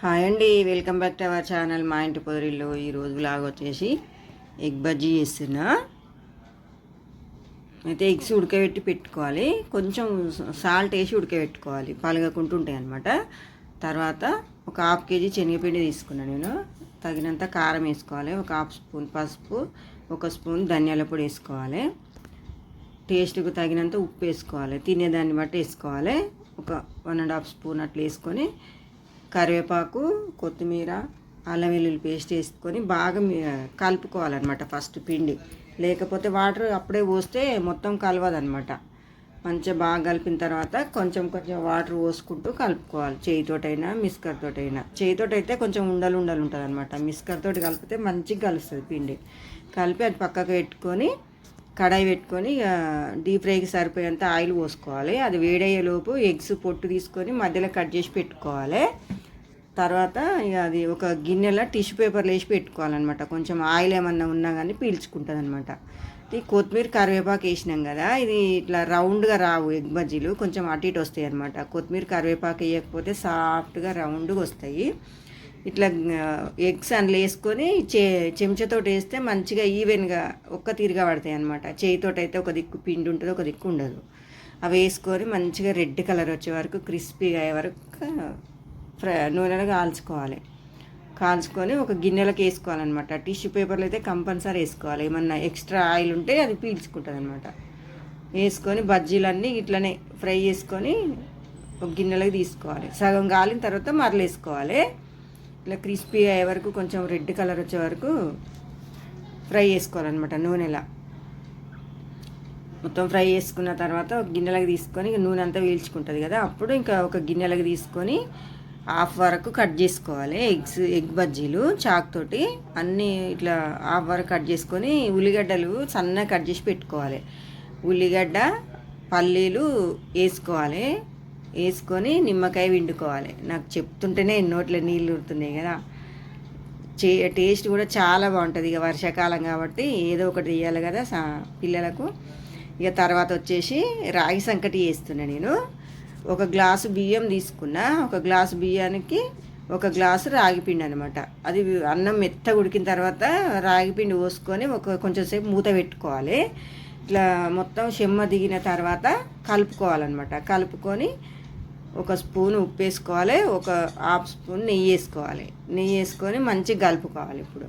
Hi అండి welcome back to our channel మా ఇంటి పొదరిలో ఈరోజు లాగా వచ్చేసి ఎగ్ బజ్జీ చేస్తున్నా. అయితే ఎగ్స్ ఉడకబెట్టి పెట్టుకోవాలి. కొంచెం సాల్ట్ వేసి ఉడకబెట్టుకోవాలి. పలగకుంటూ ఉంటాయి అనమాట తర్వాత ఒక హాఫ్ కేజీ శనగపిండి తీసుకున్నాను నేను. తగినంత కారం వేసుకోవాలి. ఒక హాఫ్ స్పూన్ పసుపు ఒక స్పూన్ ధనియాల పొడి వేసుకోవాలి. టేస్ట్కి తగినంత ఉప్పు వేసుకోవాలి. తినేదాన్ని బట్టి వేసుకోవాలి. ఒక వన్ అండ్ హాఫ్ స్పూన్ అట్లా వేసుకొని కరివేపాకు కొత్తిమీర అల్లం వెల్లుల్లి పేస్ట్ వేసుకొని బాగా కలుపుకోవాలన్నమాట ఫస్ట్ పిండి. లేకపోతే వాటర్ అప్పుడే పోస్తే మొత్తం కలవదనమాట మంచిగా బాగా కలిపిన తర్వాత కొంచెం కొంచెం వాటర్ పోసుకుంటూ కలుపుకోవాలి. చేయితోటైనా మిస్కర్ చేయితోటైతే అయితే కొంచెం ఉండలు ఉండలు ఉంటుంది అనమాట మిస్కర్ తోటి కలిపితే మంచిగా కలుస్తుంది పిండి. కలిపి అది పక్కకు పెట్టుకొని కడాయి పెట్టుకొని డీప్ ఫ్రైకి సరిపోయేంత ఆయిల్ పోసుకోవాలి. అది వేడయ్యేలోపు ఎగ్స్ పొట్టు తీసుకొని మధ్యలో కట్ చేసి పెట్టుకోవాలి. తర్వాత ఇక అది ఒక గిన్నెలో టిష్యూ పేపర్లు వేసి పెట్టుకోవాలన్నమాట. కొంచెం ఆయిల్ ఏమన్నా ఉన్నా కానీ పీల్చుకుంటుంది అనమాట ఈ కొత్తిమీర కరివేపాకు వేసినాం కదా ఇది ఇట్లా రౌండ్గా రావు ఎగ్ బజ్జీలు కొంచెం అటు ఇటు వస్తాయి అనమాట కొత్తిమీర కరివేపాకు వేయకపోతే సాఫ్ట్గా రౌండ్గా వస్తాయి. ఇట్లా ఎగ్స్ అందులో వేసుకొని చే చెంచతో వేస్తే మంచిగా ఈవెన్గా ఒక్క తీరుగా పడతాయి అనమాట చేయితో అయితే ఒక దిక్కు పిండి ఉంటుంది ఒక దిక్కు ఉండదు. అవి వేసుకొని మంచిగా రెడ్ కలర్ వచ్చే వరకు క్రిస్పీగా అయ్యే వరకు ఫ్రై నూనెలో కాల్చుకోవాలి. కాల్చుకొని ఒక గిన్నెలకు వేసుకోవాలన్నమాట. టిష్యూ పేపర్లు అయితే కంపల్సరీ వేసుకోవాలి. ఏమన్నా ఎక్స్ట్రా ఆయిల్ ఉంటే అది పీల్చుకుంటుంది అనమాట వేసుకొని బజ్జీలన్నీ ఇట్లనే ఫ్రై చేసుకొని ఒక గిన్నెలకు తీసుకోవాలి. సగం కాలిన తర్వాత మరలేసుకోవాలి ఇట్లా క్రిస్పీ అయ్యే వరకు కొంచెం రెడ్ కలర్ వచ్చే వరకు ఫ్రై చేసుకోవాలన్నమాట నూనెలా. మొత్తం ఫ్రై చేసుకున్న తర్వాత ఒక గిన్నెలకు తీసుకొని ఇక నూనె అంతా పీల్చుకుంటుంది కదా. అప్పుడు ఇంకా ఒక గిన్నెలకు తీసుకొని హాఫ్ వరకు కట్ చేసుకోవాలి. ఎగ్స్ ఎగ్ బజ్జీలు చాక్ తోటి అన్నీ ఇట్లా హాఫ్ వరకు కట్ చేసుకొని ఉల్లిగడ్డలు సన్నగా కట్ చేసి పెట్టుకోవాలి. ఉల్లిగడ్డ పల్లీలు వేసుకోవాలి. వేసుకొని నిమ్మకాయ వండుకోవాలి నాకు చెప్తుంటేనే నోట్లో నీళ్ళు ఊరుతున్నాయి కదా. చే టేస్ట్ కూడా చాలా బాగుంటుంది ఇక వర్షాకాలం కాబట్టి ఏదో ఒకటి వేయాలి కదా సా పిల్లలకు. ఇక తర్వాత వచ్చేసి రాగి సంకటి వేస్తున్నాను నేను. ఒక గ్లాసు బియ్యం తీసుకున్న ఒక గ్లాసు బియ్యానికి ఒక గ్లాసు రాగిపిండి అనమాట అది అన్నం మెత్తగా ఉడికిన తర్వాత రాగిపిండి పోసుకొని ఒక కొంచెంసేపు మూత పెట్టుకోవాలి. ఇట్లా మొత్తం చెమ్మ దిగిన తర్వాత కలుపుకోవాలన్నమాట. కలుపుకొని ఒక స్పూన్ ఉప్పు వేసుకోవాలి ఒక హాఫ్ స్పూన్ నెయ్యి వేసుకోవాలి. నెయ్యి వేసుకొని మంచిగా కలుపుకోవాలి ఇప్పుడు.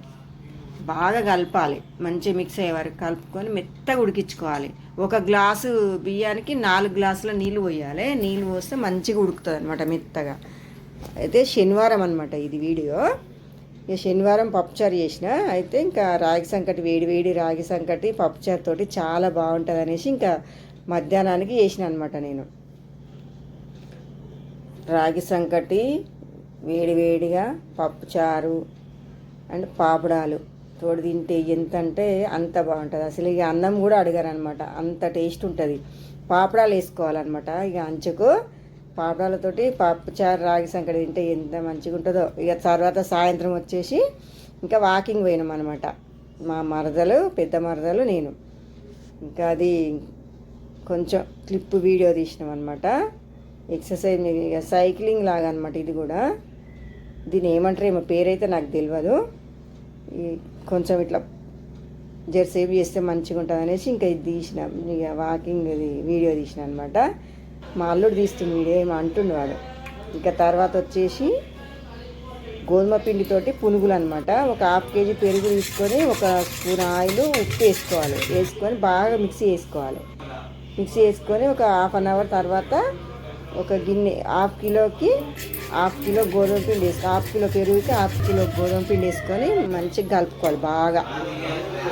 బాగా కలపాలి. మంచిగా మిక్స్ అయ్యే వరకు కలుపుకొని మెత్తగా ఉడికించుకోవాలి. ఒక గ్లాసు బియ్యానికి నాలుగు గ్లాసుల నీళ్ళు పోయాలి. నీళ్ళు పోస్తే మంచిగా ఉడుకుతుంది అనమాట మెత్తగా. అయితే శనివారం అనమాట ఇది వీడియో. ఇక శనివారం పప్పుచారు చేసిన అయితే ఇంకా రాగి సంకటి వేడి వేడి రాగి సంకటి పప్పుచారు తోటి చాలా బాగుంటుంది అనేసి ఇంకా మధ్యాహ్నానికి చేసిన అనమాట నేను. రాగి సంకటి వేడి వేడిగా పప్పుచారు అండ్ పాపడాలు. తోడు తింటే ఎంత అంటే అంత బాగుంటుంది. అసలు ఇక అన్నం కూడా అడగారు అనమాట అంత టేస్ట్ ఉంటుంది. పాపడాలు వేసుకోవాలన్నమాట ఇక అంచుకు పాపడాలతోటి పప్పుచారు రాగి సంకటి తింటే ఎంత మంచిగా ఉంటుందో ఇక తర్వాత సాయంత్రం వచ్చేసి ఇంకా వాకింగ్ పోయినాం అనమాట మా మరదలు పెద్ద మరదలు నేను. ఇంకా అది కొంచెం క్లిప్ వీడియో తీసినాం అనమాట ఎక్సర్సైజ్ ఇక సైక్లింగ్ లాగా అనమాట ఇది కూడా. దీని ఏమంటారు ఏమో పేరైతే నాకు తెలియదు కొంచెం ఇట్లా జరసేపు చేస్తే మంచిగా ఉంటుంది అనేసి ఇంకా ఇది తీసిన. ఇక వాకింగ్ ఇది వీడియో తీసిన అనమాట మా అల్లుడు తీస్తుంది వీడియో ఏమో అంటుండు వాడు. ఇంకా తర్వాత వచ్చేసి గోధుమ పిండితోటి పునుగులు అనమాట ఒక హాఫ్ కేజీ పెరుగు తీసుకొని ఒక స్పూన్ ఆయిల్ ఉప్పు వేసుకోవాలి. వేసుకొని బాగా మిక్సీ వేసుకోవాలి. మిక్సీ వేసుకొని ఒక హాఫ్ అన్ అవర్ తర్వాత ఒక గిన్నె హాఫ్ కిలోకి హాఫ్ కిలో గోధుమ పిండి వేసుకో హాఫ్ కిలో పెరుగుకి హాఫ్ కిలో గోధుమ పిండి వేసుకొని మంచిగా కలుపుకోవాలి బాగా.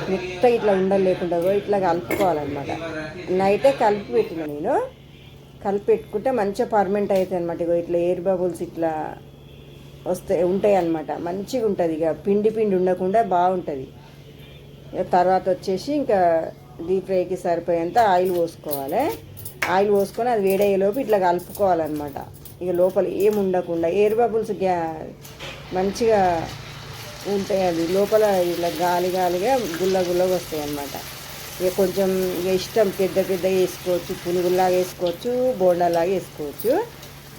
మెత్త ఇట్లా ఉండలు లేకుండా కూడా ఇట్లా కలుపుకోవాలన్నమాట. నైటే కలిపి పెట్టిన నేను. కలిపి పెట్టుకుంటే మంచిగా పర్మనెంట్ అవుతుంది అనమాట ఇగో ఇట్లా ఎయిర్ బబుల్స్ ఇట్లా వస్తాయి ఉంటాయి అన్నమాట మంచిగా ఉంటుంది ఇక పిండి పిండి ఉండకుండా బాగుంటుంది. తర్వాత వచ్చేసి ఇంకా డీప్ ఫ్రైకి సరిపోయేంత ఆయిల్ పోసుకోవాలి. ఆయిల్ పోసుకొని అది వేడయ్యేలోపు ఇట్లా కలుపుకోవాలన్నమాట. ఇక లోపల ఏమి ఉండకుండా ఎయిర్ బబుల్స్ గ్యా మంచిగా ఉంటాయి అది లోపల ఇట్లా గాలి గాలిగా గుల్ల గుల్లగా వస్తాయి అన్నమాట. ఇక కొంచెం ఇక ఇష్టం పెద్ద పెద్ద వేసుకోవచ్చు పునుగుల్లాగా వేసుకోవచ్చు బోండాలాగా వేసుకోవచ్చు.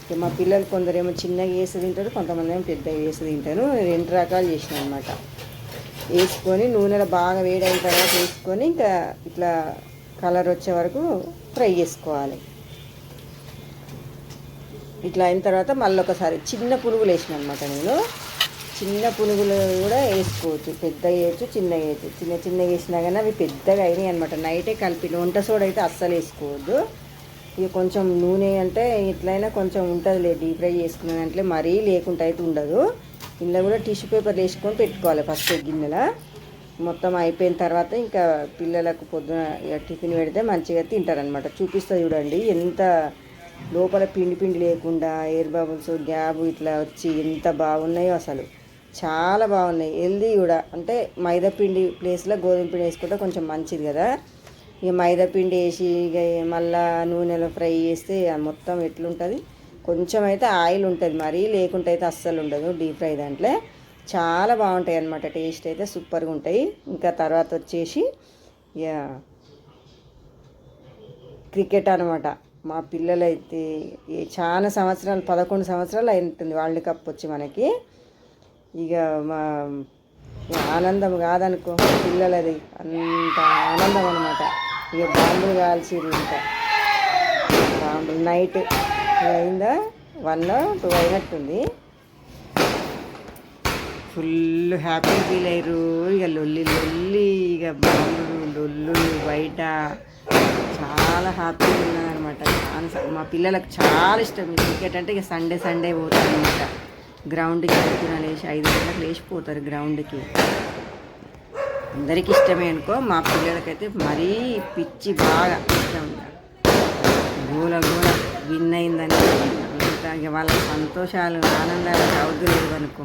ఇక మా పిల్లలు కొందరేమో చిన్నగా వేసి తింటారు కొంతమంది ఏమో పెద్దగా వేసి తింటారు. రెండు రకాలు చేసిన అనమాట వేసుకొని నూనెలో బాగా వేడైన తర్వాత వేసుకొని ఇంకా ఇట్లా కలర్ వచ్చే వరకు ఫ్రై చేసుకోవాలి. ఇట్లా అయిన తర్వాత మళ్ళీ ఒకసారి చిన్న పునుగులు వేసిన అనమాట నేను. చిన్న పునుగులు కూడా వేసుకోవచ్చు. పెద్ద వేయచ్చు చిన్న వేయచ్చు. చిన్న చిన్న వేసినా కానీ అవి పెద్దగా అయినాయి అనమాట. నైటే కలిపి వంట సోడ అయితే అస్సలు వేసుకోవద్దు. ఇక కొంచెం నూనె అంటే ఎట్లయినా కొంచెం ఉంటుందిలే డీప్ ఫ్రై చేసుకునే దాంట్లో మరీ లేకుండా అయితే ఉండదు. ఇందులో కూడా టిష్యూ పేపర్ వేసుకొని పెట్టుకోవాలి ఫస్ట్ గిన్నెలో. మొత్తం అయిపోయిన తర్వాత ఇంకా పిల్లలకు పొద్దున ఇక టిఫిన్ పెడితే మంచిగా తింటారనమాట చూపిస్తా చూడండి. ఎంత లోపల పిండి పిండి లేకుండా ఎయిర్ బబుల్స్ గ్యాబ్ ఇట్లా వచ్చి ఎంత బాగున్నాయో అసలు. చాలా బాగున్నాయి. హెల్దీ కూడా. అంటే మైదా పిండి ప్లేస్లో గోధుమ పిండి వేసుకుంటే కొంచెం మంచిది కదా. ఇక మైదా పిండి వేసి ఇక మళ్ళా నూనెలో ఫ్రై చేస్తే మొత్తం ఎట్లుంటుంది? కొంచెం అయితే ఆయిల్ ఉంటుంది. మరీ లేకుంటే అయితే అస్సలు ఉండదు. డీప్ ఫ్రై దాంట్లో. చాలా బాగుంటాయి అన్నమాట టేస్ట్ అయితే సూపర్గా ఉంటాయి. ఇంకా తర్వాత వచ్చేసి ఇక క్రికెట్ అనమాట మా పిల్లలైతే చాలా సంవత్సరాలు పదకొండు సంవత్సరాలు ఉంటుంది వరల్డ్ కప్ వచ్చి మనకి. ఇక మా ఆనందం కాదనుకో పిల్లలది అంత ఆనందం అనమాట ఇక బాంబులు కాల్చిరు ఇంకా. బాంబులు నైట్ అయిందా? వన్ టూ అయినట్టుంది. ఫుల్ హ్యాపీ ఫీల్ అయ్యారు. ఇక లొల్లి లొల్లి ఇక బాంబులు లొల్లులు బయట చాలా హ్యాపీగా ఉన్నారనమాట చాలా మా పిల్లలకు చాలా ఇష్టం క్రికెట్ అంటే ఇక సండే సండే పోతారు అనమాట గ్రౌండ్కి వెళ్తున్నా లేచి ఐదు గంటలకు లేచిపోతారు గ్రౌండ్కి అందరికీ ఇష్టమే అనుకో మా పిల్లలకైతే మరీ పిచ్చి బాగా ఇష్టం గోల గోల విన్ అయిందని. అంతా ఇక వాళ్ళ సంతోషాలు ఆనందాలు అవద్దు అనుకో